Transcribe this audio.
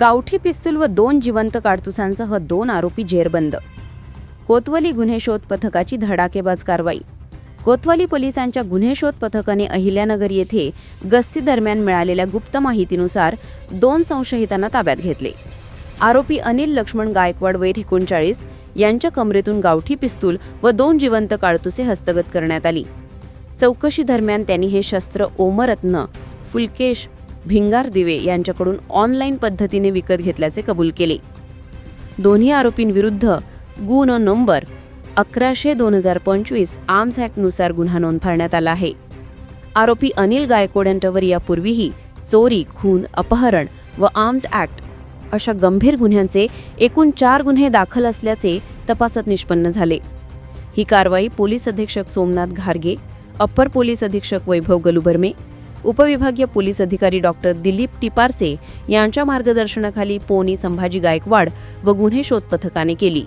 गावठी पिस्तूल व दोन जिवंत काडतुसांसह दोन आरोपी जेरबंद. कोतवली गुन्हे शोध पथकाची धडाकेबाज कारवाई. कोतवाली पोलिसांच्या गुन्हे शोध पथकाने अहिल्यानगर येथे गस्ती दरम्यान मिळालेल्या गुप्त माहितीनुसार दोन संशयितांना ताब्यात घेतले. आरोपी अनिल लक्ष्मण गायकवाड वय एकोणचाळीस यांच्या कमरेतून गावठी पिस्तूल व दोन जिवंत काळतुसे हस्तगत करण्यात आली. चौकशी दरम्यान त्यांनी हे शस्त्र ओमरत्न फुलकेश भिंगार दिवे यांच्याकडून ऑनलाईन पद्धतीने विकत घेतल्याचे कबूल केले. दोन्ही आरोपींविरुद्ध गुण नंबर अकराशे दोन हजार पंचवीस आर्म्स ॲक्टनुसार गुन्हा नोंद करण्यात आला आहे. आरोपी अनिल गायकवाड यांच्यावर यापूर्वीही चोरी खून अपहरण व आर्म्स ॲक्ट अशा गंभीर गुन्ह्यांचे एकूण चार गुन्हे दाखल असल्याचे तपासात निष्पन्न झाले. ही कारवाई पोलीस अधीक्षक सोमनाथ घारगे अप्पर पोलीस अधीक्षक वैभव गलुबर्मे उपविभागीय पोलीस अधिकारी डॉक्टर दिलीप टिपारसे यांच्या मार्गदर्शनाखाली पोनी संभाजी गायकवाड व गुन्हे शोध पथकाने केली.